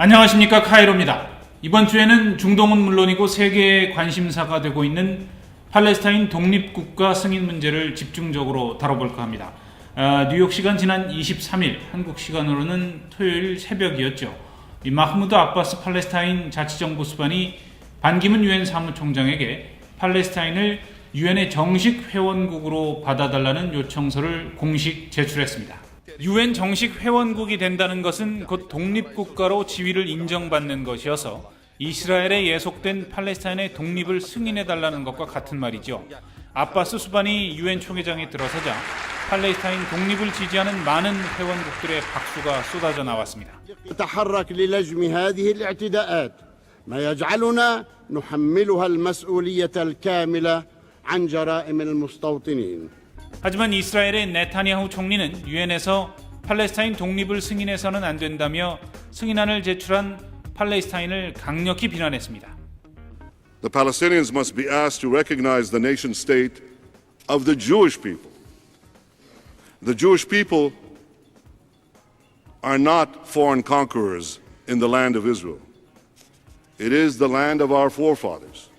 안녕하십니까 카이로입니다. 이번 주에는 중동은 물론이고 세계의 관심사가 되고 있는 팔레스타인 독립국가 승인 문제를 집중적으로 다뤄볼까 합니다. 아, 뉴욕 시간 지난 23일, 한국 시간으로는 토요일 새벽이었죠. 이 마흐무드 아바스 팔레스타인 자치정부 수반이 반기문 유엔 사무총장에게 팔레스타인을 유엔의 정식 회원국으로 받아달라는 요청서를 공식 제출했습니다. 유엔 정식 회원국이 된다는 것은 곧 독립국가로 지위를 인정받는 것이어서 이스라엘에 예속된 팔레스타인의 독립을 승인해달라는 것과 같은 말이죠. 아바스 수반이 유엔 총회장에 들어서자 팔레스타인 독립을 지지하는 많은 회원국들의 박수가 쏟아져 나왔습니다. نتحرك للجم هذه الاعتداءات ما يجعلنا نحملها المسؤوليه الكامله عن جرائم المستوطنين 하지만 이스라엘의 네타냐후 총리는 유엔에서 팔레스타인 독립을 승인해서는 안 된다며 승인안을 제출한 팔레스타인을 강력히 비난했습니다. The Palestinians must be asked to recognize the nation state of the Jewish people. The Jewish people are not foreign conquerors in the land of Israel. It is the land of our forefathers.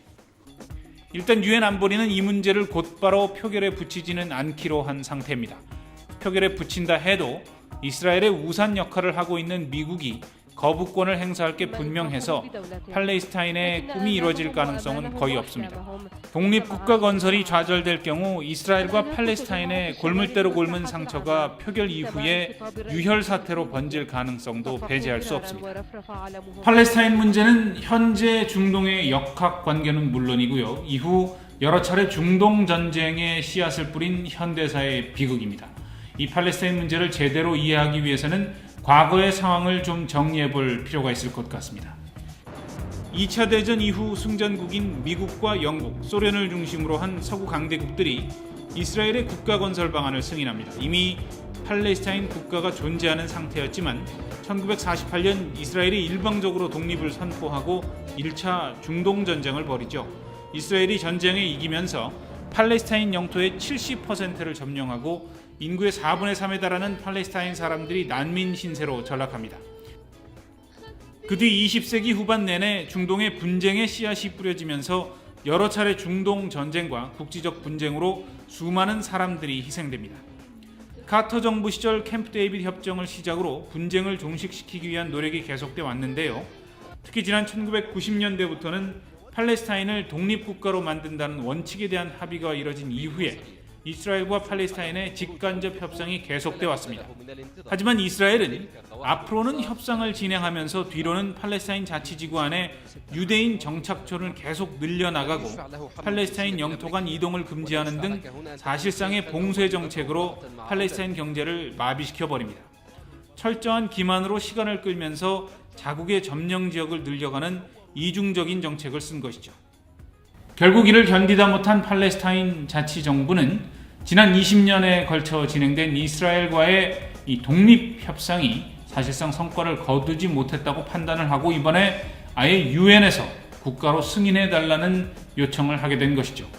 일단 유엔 안보리는 이 문제를 곧바로 표결에 붙이지는 않기로 한 상태입니다. 표결에 붙인다 해도 이스라엘의 우산 역할을 하고 있는 미국이 거부권을 행사할 게 분명해서 팔레스타인의 꿈이 이루어질 가능성은 거의 없습니다. 독립국가 건설이 좌절될 경우 이스라엘과 팔레스타인의 골물대로 골문 상처가 표결 이후에 유혈 사태로 번질 가능성도 배제할 수 없습니다. 팔레스타인 문제는 현재 중동의 역학 관계는 물론이고요. 이후 여러 차례 중동 전쟁의 씨앗을 뿌린 현대사의 비극입니다. 이 팔레스타인 문제를 제대로 이해하기 위해서는 과거의 상황을 좀 정리해 볼 필요가 있을 것 같습니다. 2차 대전 이후 승전국인 미국과 영국, 소련을 중심으로 한 서구 강대국들이 이스라엘의 국가 건설 방안을 승인합니다. 이미 팔레스타인 국가가 존재하는 상태였지만 1948년 이스라엘이 일방적으로 독립을 선포하고 1차 중동 전쟁을 벌이죠. 이스라엘이 전쟁에 이기면서 팔레스타인 영토의 70%를 점령하고 인구의 4분의 3에 달하는 팔레스타인 사람들이 난민 신세로 전락합니다. 그 뒤 20세기 후반 내내 중동의 분쟁의 씨앗이 뿌려지면서 여러 차례 중동 전쟁과 국지적 분쟁으로 수많은 사람들이 희생됩니다. 카터 정부 시절 캠프 데이비드 협정을 시작으로 분쟁을 종식시키기 위한 노력이 계속돼 왔는데요. 특히 지난 1990년대부터는 팔레스타인을 독립국가로 만든다는 원칙에 대한 합의가 이뤄진 이후에 이스라엘과 팔레스타인의 직간접 협상이 계속돼 왔습니다. 하지만 이스라엘은 앞으로는 협상을 진행하면서 뒤로는 팔레스타인 자치지구 안에 유대인 정착촌을 계속 늘려나가고 팔레스타인 영토 간 이동을 금지하는 등 사실상의 봉쇄 정책으로 팔레스타인 경제를 마비시켜 버립니다. 철저한 기만으로 시간을 끌면서 자국의 점령 지역을 늘려가는 이중적인 정책을 쓴 것이죠. 결국 이를 견디다 못한 팔레스타인 자치 정부는 지난 20년에 걸쳐 진행된 이스라엘과의 이 독립 협상이 사실상 성과를 거두지 못했다고 판단을 하고 이번에 아예 유엔에서 국가로 승인해 달라는 요청을 하게 된 것이죠.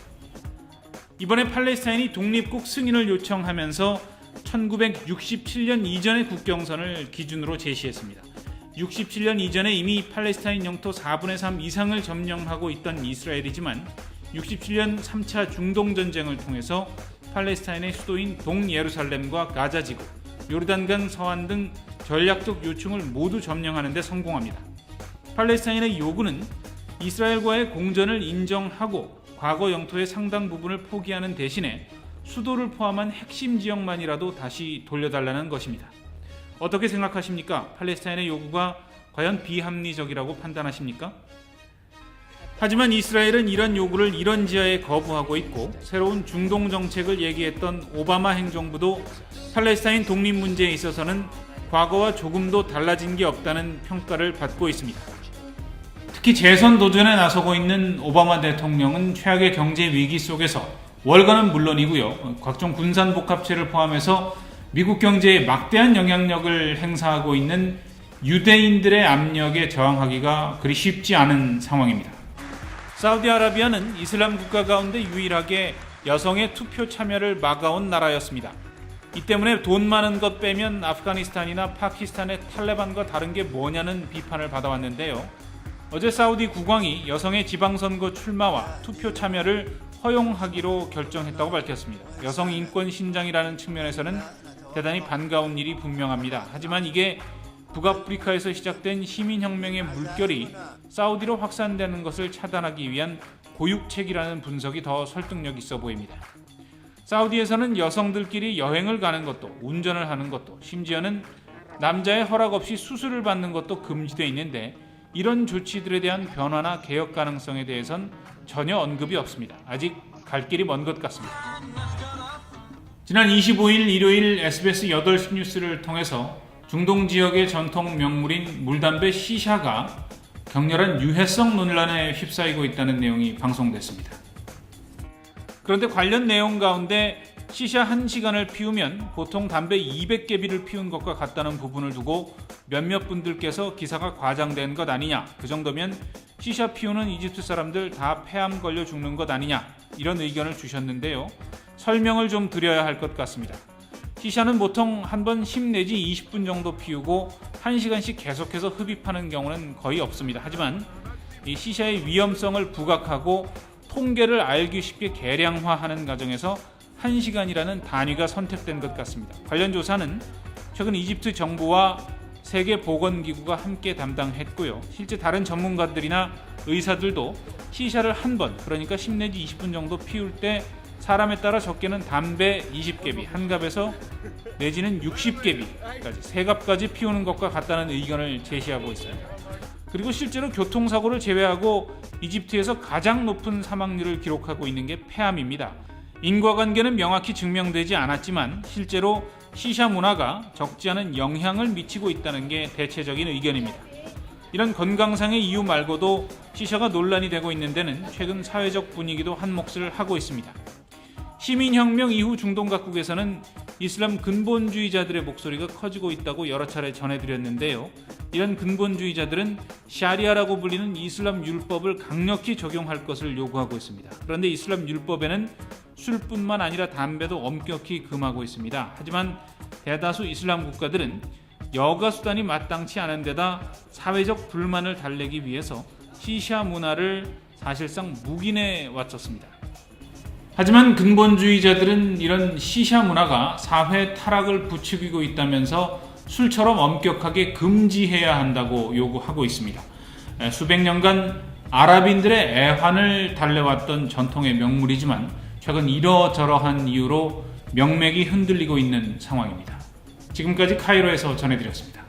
이번에 팔레스타인이 독립국 승인을 요청하면서 1967년 이전의 국경선을 기준으로 제시했습니다. 67년 이전에 이미 팔레스타인 영토 4분의 3 이상을 점령하고 있던 이스라엘이지만 67년 3차 중동 전쟁을 통해서 팔레스타인의 수도인 동예루살렘과 가자 지구, 요르단강 서안 등 전략적 요충을 모두 점령하는 데 성공합니다. 팔레스타인의 요구는 이스라엘과의 공전을 인정하고 과거 영토의 상당 부분을 포기하는 대신에 수도를 포함한 핵심 지역만이라도 다시 돌려달라는 것입니다. 어떻게 생각하십니까? 팔레스타인의 요구가 과연 비합리적이라고 판단하십니까? 하지만 이스라엘은 이런 요구를 이런 지하에 거부하고 있고 새로운 중동 정책을 얘기했던 오바마 행정부도 팔레스타인 독립 문제에 있어서는 과거와 조금도 달라진 게 없다는 평가를 받고 있습니다. 특히 재선 도전에 나서고 있는 오바마 대통령은 최악의 경제 위기 속에서 월가는 물론이고요. 각종 군산 복합체를 포함해서 미국 경제에 막대한 영향력을 행사하고 있는 유대인들의 압력에 저항하기가 그리 쉽지 않은 상황입니다. 사우디아라비아는 이슬람 국가 가운데 유일하게 여성의 투표 참여를 막아온 나라였습니다. 이 때문에 돈 많은 것 빼면 아프가니스탄이나 파키스탄의 탈레반과 다른 게 뭐냐는 비판을 받아왔는데요. 어제 사우디 국왕이 여성의 지방선거 출마와 투표 참여를 허용하기로 결정했다고 밝혔습니다. 여성 인권 신장이라는 측면에서는 대단히 반가운 일이 분명합니다. 하지만 이게 북아프리카에서 시작된 시민혁명의 물결이 사우디로 확산되는 것을 차단하기 위한 고육책이라는 분석이 더 설득력 있어 보입니다. 사우디에서는 여성들끼리 여행을 가는 것도 운전을 하는 것도 심지어는 남자의 허락 없이 수술을 받는 것도 금지되어 있는데 이런 조치들에 대한 변화나 개혁 가능성에 대해선 전혀 언급이 없습니다. 아직 갈 길이 먼 것 같습니다. 지난 25일 일요일 SBS 8시 뉴스를 통해서 중동 지역의 전통 명물인 물담배 시샤가 격렬한 유해성 논란에 휩싸이고 있다는 내용이 방송됐습니다. 그런데 관련 내용 가운데 시샤 1시간을 피우면 보통 담배 200개비를 피운 것과 같다는 부분을 두고 몇몇 분들께서 기사가 과장된 것 아니냐 그 정도면 시샤 피우는 이집트 사람들 다 폐암 걸려 죽는 것 아니냐 이런 의견을 주셨는데요 설명을 좀 드려야 할 것 같습니다 시샤는 보통 한 번 10 내지 20분 정도 피우고 1시간씩 계속해서 흡입하는 경우는 거의 없습니다 하지만 이 시샤의 위험성을 부각하고 통계를 알기 쉽게 계량화하는 과정에서 1시간이라는 단위가 선택된 것 같습니다. 관련 조사는 최근 이집트 정부와 세계 보건기구가 함께 담당했고요. 실제 다른 전문가들이나 의사들도 시샤를 한 번, 그러니까 10 내지 20분 정도 피울 때 사람에 따라 적게는 담배 20개비, 한 갑에서 내지는 60개비까지 세 갑까지 피우는 것과 같다는 의견을 제시하고 있어요. 그리고 실제로 교통사고를 제외하고 이집트에서 가장 높은 사망률을 기록하고 있는 게 폐암입니다. 인과관계는 명확히 증명되지 않았지만 실제로 시샤 문화가 적지 않은 영향을 미치고 있다는 게 대체적인 의견입니다. 이런 건강상의 이유 말고도 시샤가 논란이 되고 있는 데는 최근 사회적 분위기도 한 몫을 하고 있습니다. 시민혁명 이후 중동 각국에서는 이슬람 근본주의자들의 목소리가 커지고 있다고 여러 차례 전해드렸는데요. 이런 근본주의자들은 샤리아라고 불리는 이슬람 율법을 강력히 적용할 것을 요구하고 있습니다. 그런데 이슬람 율법에는 술뿐만 아니라 담배도 엄격히 금하고 있습니다. 하지만 대다수 이슬람 국가들은 여가 수단이 마땅치 않은 데다 사회적 불만을 달래기 위해서 시샤 문화를 사실상 묵인해 왔었습니다. 하지만 근본주의자들은 이런 시샤 문화가 사회 타락을 부추기고 있다면서 술처럼 엄격하게 금지해야 한다고 요구하고 있습니다. 에, 수백 년간 아랍인들의 애환을 달래왔던 전통의 명물이지만 최근 이러저러한 이유로 명맥이 흔들리고 있는 상황입니다. 지금까지 카이로에서 전해드렸습니다.